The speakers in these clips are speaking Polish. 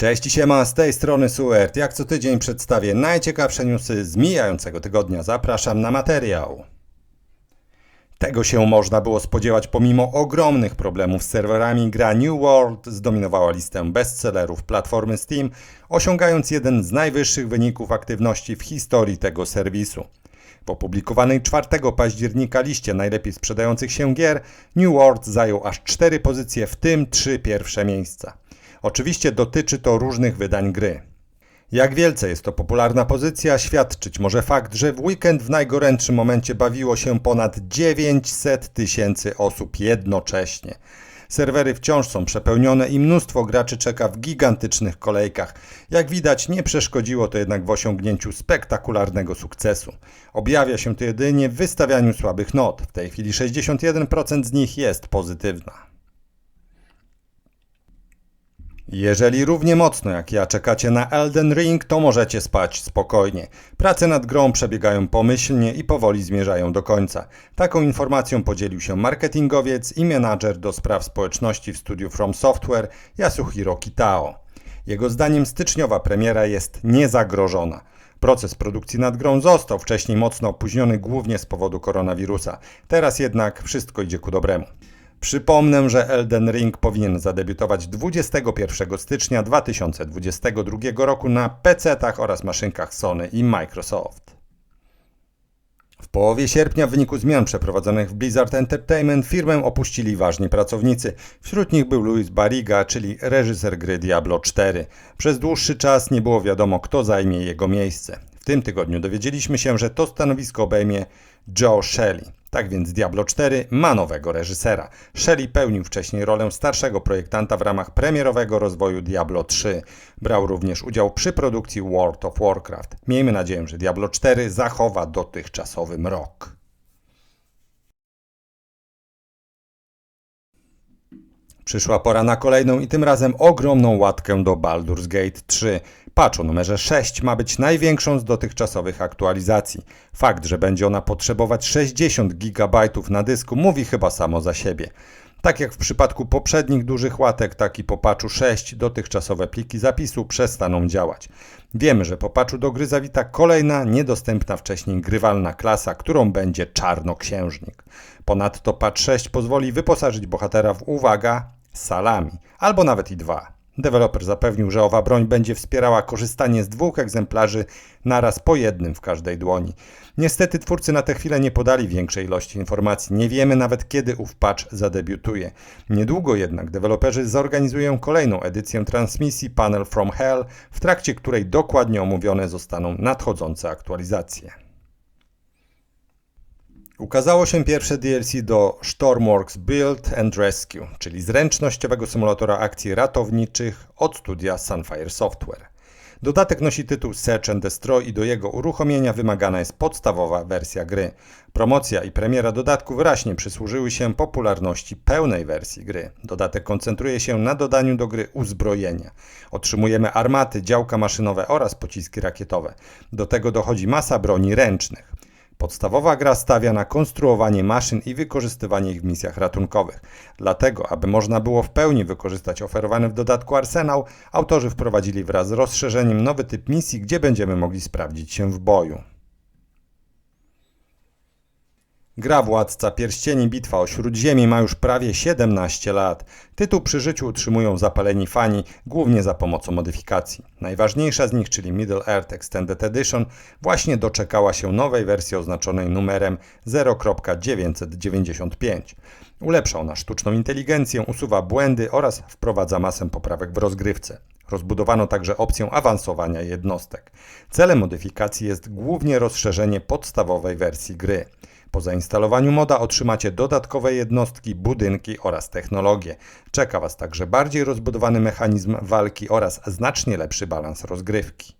Cześć i siema, z tej strony Suert. Jak co tydzień przedstawię najciekawsze newsy z mijającego tygodnia. Zapraszam na materiał. Tego się można było spodziewać pomimo ogromnych problemów z serwerami. Gra New World zdominowała listę bestsellerów platformy Steam, osiągając jeden z najwyższych wyników aktywności w historii tego serwisu. W opublikowanej 4 października liście najlepiej sprzedających się gier New World zajął aż 4 pozycje, w tym 3 pierwsze miejsca. Oczywiście dotyczy to różnych wydań gry. Jak wielce jest to popularna pozycja, świadczyć może fakt, że w weekend w najgorętszym momencie bawiło się ponad 900 tysięcy osób jednocześnie. Serwery wciąż są przepełnione i mnóstwo graczy czeka w gigantycznych kolejkach. Jak widać, nie przeszkodziło to jednak w osiągnięciu spektakularnego sukcesu. Objawia się to jedynie w wystawianiu słabych not. W tej chwili 61% z nich jest pozytywna. Jeżeli równie mocno jak ja czekacie na Elden Ring, to możecie spać spokojnie. Prace nad grą przebiegają pomyślnie i powoli zmierzają do końca. Taką informacją podzielił się marketingowiec i menadżer do spraw społeczności w studiu From Software Yasuhiro Kitao. Jego zdaniem styczniowa premiera jest niezagrożona. Proces produkcji nad grą został wcześniej mocno opóźniony głównie z powodu koronawirusa. Teraz jednak wszystko idzie ku dobremu. Przypomnę, że Elden Ring powinien zadebiutować 21 stycznia 2022 roku na PC-tach oraz maszynkach Sony i Microsoft. W połowie sierpnia w wyniku zmian przeprowadzonych w Blizzard Entertainment firmę opuścili ważni pracownicy. Wśród nich był Luis Barriga, czyli reżyser gry Diablo 4. Przez dłuższy czas nie było wiadomo, kto zajmie jego miejsce. W tym tygodniu dowiedzieliśmy się, że to stanowisko obejmie Joe Shelley. Tak więc Diablo 4 ma nowego reżysera. Shelley pełnił wcześniej rolę starszego projektanta w ramach premierowego rozwoju Diablo 3. Brał również udział przy produkcji World of Warcraft. Miejmy nadzieję, że Diablo 4 zachowa dotychczasowy mrok. Przyszła pora na kolejną i tym razem ogromną łatkę do Baldur's Gate 3. Patch o numerze 6 ma być największą z dotychczasowych aktualizacji. Fakt, że będzie ona potrzebować 60 GB na dysku mówi chyba samo za siebie. Tak jak w przypadku poprzednich dużych łatek, tak i po patchu 6 dotychczasowe pliki zapisu przestaną działać. Wiemy, że po patchu do gry zawita kolejna, niedostępna wcześniej grywalna klasa, którą będzie Czarnoksiężnik. Ponadto patch 6 pozwoli wyposażyć bohatera w uwaga, salami, albo nawet i dwa. Deweloper zapewnił, że owa broń będzie wspierała korzystanie z dwóch egzemplarzy naraz po jednym w każdej dłoni. Niestety twórcy na tę chwilę nie podali większej ilości informacji. Nie wiemy nawet kiedy ów patch zadebiutuje. Niedługo jednak deweloperzy zorganizują kolejną edycję transmisji Panel from Hell, w trakcie której dokładnie omówione zostaną nadchodzące aktualizacje. Ukazało się pierwsze DLC do Stormworks Build and Rescue, czyli zręcznościowego symulatora akcji ratowniczych od studia Sunfire Software. Dodatek nosi tytuł Search and Destroy i do jego uruchomienia wymagana jest podstawowa wersja gry. Promocja i premiera dodatku wyraźnie przysłużyły się popularności pełnej wersji gry. Dodatek koncentruje się na dodaniu do gry uzbrojenia. Otrzymujemy armaty, działka maszynowe oraz pociski rakietowe. Do tego dochodzi masa broni ręcznych. Podstawowa gra stawia na konstruowanie maszyn i wykorzystywanie ich w misjach ratunkowych. Dlatego, aby można było w pełni wykorzystać oferowany w dodatku arsenał, autorzy wprowadzili wraz z rozszerzeniem nowy typ misji, gdzie będziemy mogli sprawdzić się w boju. Gra Władca Pierścieni Bitwa o Śródziemi ma już prawie 17 lat. Tytuł przy życiu utrzymują zapaleni fani, głównie za pomocą modyfikacji. Najważniejsza z nich, czyli Middle Earth Extended Edition, właśnie doczekała się nowej wersji oznaczonej numerem 0.995. Ulepsza ona sztuczną inteligencję, usuwa błędy oraz wprowadza masę poprawek w rozgrywce. Rozbudowano także opcję awansowania jednostek. Celem modyfikacji jest głównie rozszerzenie podstawowej wersji gry. Po zainstalowaniu moda otrzymacie dodatkowe jednostki, budynki oraz technologie. Czeka Was także bardziej rozbudowany mechanizm walki oraz znacznie lepszy balans rozgrywki.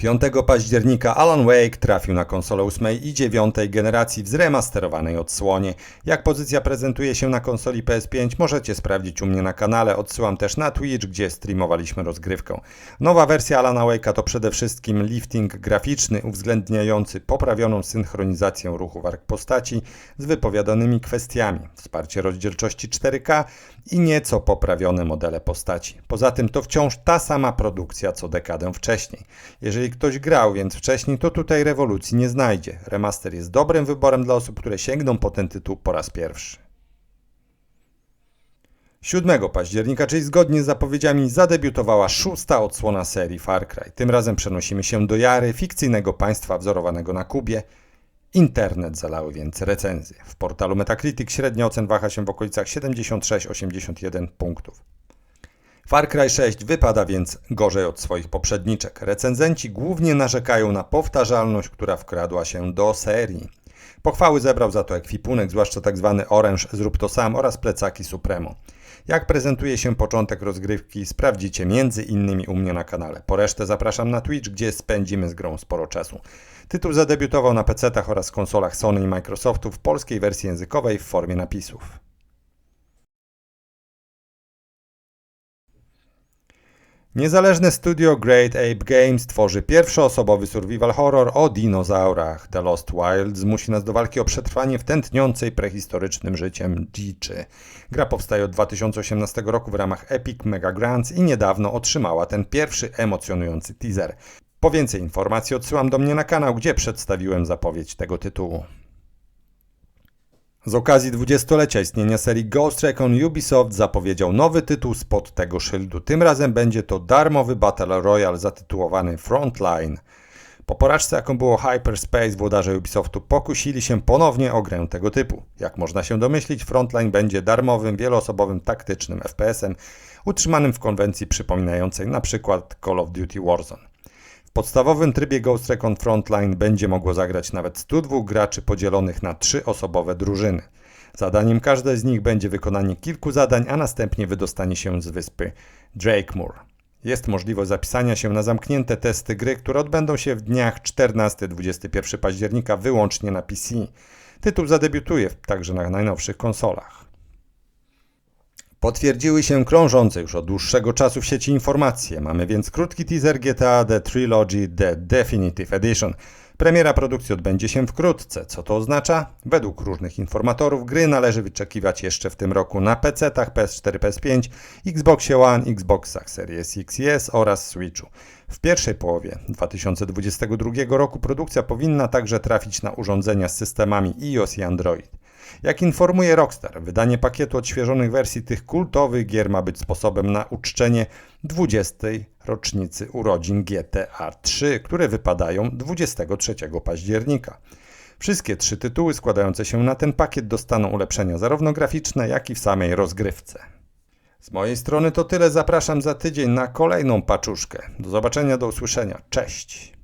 5 października Alan Wake trafił na konsolę 8 i 9 generacji w zremasterowanej odsłonie. Jak pozycja prezentuje się na konsoli PS5 możecie sprawdzić u mnie na kanale, odsyłam też na Twitch, gdzie streamowaliśmy rozgrywkę. Nowa wersja Alana Wake'a to przede wszystkim lifting graficzny uwzględniający poprawioną synchronizację ruchu warg postaci z wypowiadanymi kwestiami, wsparcie rozdzielczości 4K i nieco poprawione modele postaci. Poza tym to wciąż ta sama produkcja co dekadę wcześniej. Jeżeli ktoś grał więc wcześniej, to tutaj rewolucji nie znajdzie. Remaster jest dobrym wyborem dla osób, które sięgną po ten tytuł po raz pierwszy. 7 października, czyli zgodnie z zapowiedziami, zadebiutowała szósta odsłona serii Far Cry. Tym razem przenosimy się do Jary, fikcyjnego państwa wzorowanego na Kubie. Internet zalały więc recenzje. W portalu Metacritic średnia ocen waha się w okolicach 76-81 punktów. Far Cry 6 wypada więc gorzej od swoich poprzedniczek. Recenzenci głównie narzekają na powtarzalność, która wkradła się do serii. Pochwały zebrał za to ekwipunek, zwłaszcza tzw. Tak Orange Zrób to sam oraz plecaki Supremo. Jak prezentuje się początek rozgrywki, sprawdzicie między innymi u mnie na kanale. Po resztę zapraszam na Twitch, gdzie spędzimy z grą sporo czasu. Tytuł zadebiutował na PC-tach oraz konsolach Sony i Microsoftu w polskiej wersji językowej w formie napisów. Niezależne studio Great Ape Games tworzy pierwszoosobowy survival horror o dinozaurach. The Lost Wild zmusi nas do walki o przetrwanie w tętniącej prehistorycznym życiem dziczy. Gra powstaje od 2018 roku w ramach Epic Mega Grants i niedawno otrzymała ten pierwszy emocjonujący teaser. Po więcej informacji odsyłam do mnie na kanał, gdzie przedstawiłem zapowiedź tego tytułu. Z okazji 20-lecia istnienia serii Ghost Recon Ubisoft zapowiedział nowy tytuł spod tego szyldu. Tym razem będzie to darmowy Battle Royale zatytułowany Frontline. Po porażce jaką było Hyperspace, włodarze Ubisoftu pokusili się ponownie o grę tego typu. Jak można się domyślić, Frontline będzie darmowym, wieloosobowym, taktycznym FPS-em utrzymanym w konwencji przypominającej np. Call of Duty Warzone. W podstawowym trybie Ghost Recon Frontline będzie mogło zagrać nawet 102 graczy podzielonych na trzy osobowe drużyny. Zadaniem każdej z nich będzie wykonanie kilku zadań, a następnie wydostanie się z wyspy Drakemore. Jest możliwość zapisania się na zamknięte testy gry, które odbędą się w dniach 14-21 października wyłącznie na PC. Tytuł zadebiutuje także na najnowszych konsolach. Potwierdziły się krążące już od dłuższego czasu w sieci informacje. Mamy więc krótki teaser GTA The Trilogy The Definitive Edition. Premiera produkcji odbędzie się wkrótce. Co to oznacza? Według różnych informatorów gry należy wyczekiwać jeszcze w tym roku na PC-tach PS4, PS5, Xbox One, Xboxach Series X i S oraz Switchu. W pierwszej połowie 2022 roku produkcja powinna także trafić na urządzenia z systemami iOS i Android. Jak informuje Rockstar, wydanie pakietu odświeżonych wersji tych kultowych gier ma być sposobem na uczczenie 20. rocznicy urodzin GTA 3, które wypadają 23 października. Wszystkie trzy tytuły składające się na ten pakiet dostaną ulepszenia zarówno graficzne, jak i w samej rozgrywce. Z mojej strony to tyle. Zapraszam za tydzień na kolejną paczuszkę. Do zobaczenia, do usłyszenia. Cześć!